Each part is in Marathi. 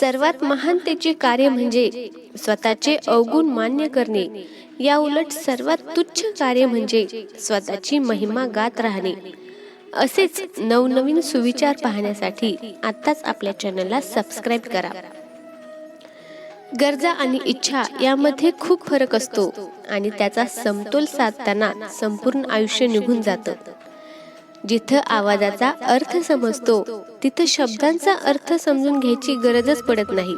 सर्वात महानतेचे कार्य म्हणजे स्वतःचे अवगुण मान्य करणे. या उलट सर्वात तुच्छ कार्य म्हणजे स्वतःची महिमा गात राहणे. असेच नवनवीन सुविचार पाहण्यासाठी आत्ताच आपल्या चॅनलला सबस्क्राईब करा. गरजा आणि इच्छा यामध्ये खूप फरक असतो आणि त्याचा समतोल साधताना संपूर्ण आयुष्य निघून जातं. जिथं आवाजाचा अर्थ समजतो तिथं शब्दांचा अर्थ समजून घ्यायची गरजच पडत नाही.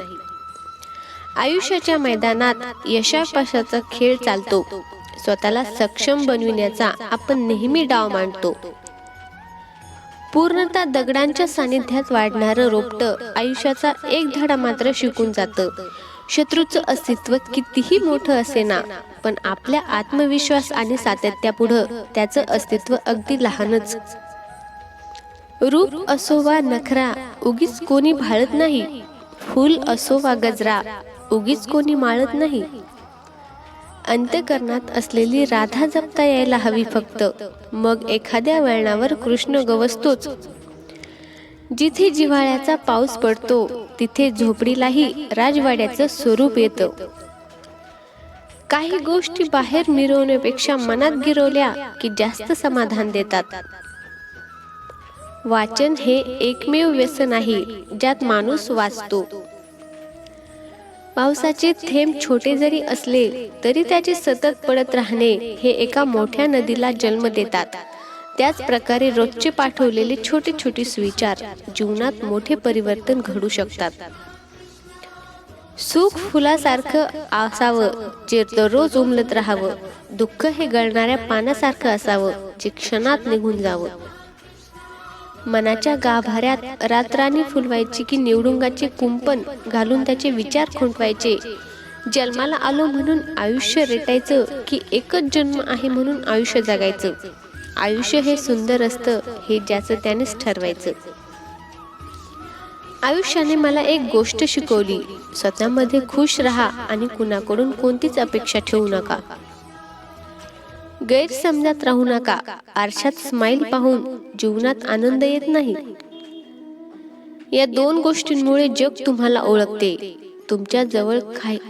आयुष्याच्या मैदानात यशापाशाचा खेळ चालतो. स्वतःला सक्षम बनविण्याचा आपण नेहमी डाव मांडतो. पूर्णतः दगडांच्या सानिध्यात वाढणारं रोपटं आयुष्याचा एक धडा मात्र शिकून जातं. शत्रूचं अस्तित्व कितीही मोठं असे ना पण आपल्या आत्मविश्वास आणि सातत्यापुढं त्याचं अस्तित्व अगदी लहानच. रूप असो वा नखरा उगीच कोणी भाळत नाही. फूल असो वा गजरा उगीच कोणी माळत नाही. अंत्यकरणात असलेली राधा जपता यायला हवी फक्त. मग एखाद्या वळणावर कृष्ण गवसतोच. जिथे जिव्हाळ्याचा पाऊस पडतो तिथे झोपडीलाही राजवाड्याचं स्वरूप येतं. काही गोष्टी बाहेर मिरवण्यापेक्षा मनात गिरवल्या की जास्त समाधान देतात. वाचन हे एकमेव व्यसन आहे ज्यात माणूस वाचतो. पावसाचे थेंब छोटे जरी असले तरी त्याचे सतत पडत राहणे हे एका मोठ्या नदीला जन्म देतात. त्याच प्रकारे रोजचे पाठवलेले छोटे छोटे सुविचार जीवनात मोठे परिवर्तन घडू शकतात. सुख फुलासारखं असावं जे दररोज उमलत राहावं. दुःख हे गळणाऱ्या पानासारखं असावं जे क्षणात निघून जावं. मनाच्या गाभाऱ्यात रात्रानी फुलवायची की निवडुंगाचे कुंपण घालून त्याचे विचार खुंटवायचे. जन्माला आलो म्हणून आयुष्य रेटायचं की एकच जन्म आहे म्हणून आयुष्य जगायचं. आयुष्य हे सुंदर असतं हे ज्याचं त्यानेच ठरवायचं. आयुष्याने मला एक गोष्ट शिकवली स्वतःमध्ये खुश राहा आणि कुणाकडून कोणतीच अपेक्षा ठेवू नका. गैरसमजात राहू नका आरशात स्माइल पाहून जीवनात आनंद येत नाही. या दोन गोष्टींमुळे जग तुम्हाला ओळखते. तुमच्या जवळ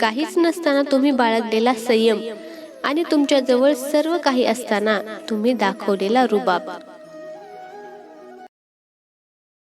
काहीच नसताना तुम्ही बाळगलेला संयम आणि तुमच्या जवळ सर्व काही असताना तुम्ही दाखवलेला रुबाब.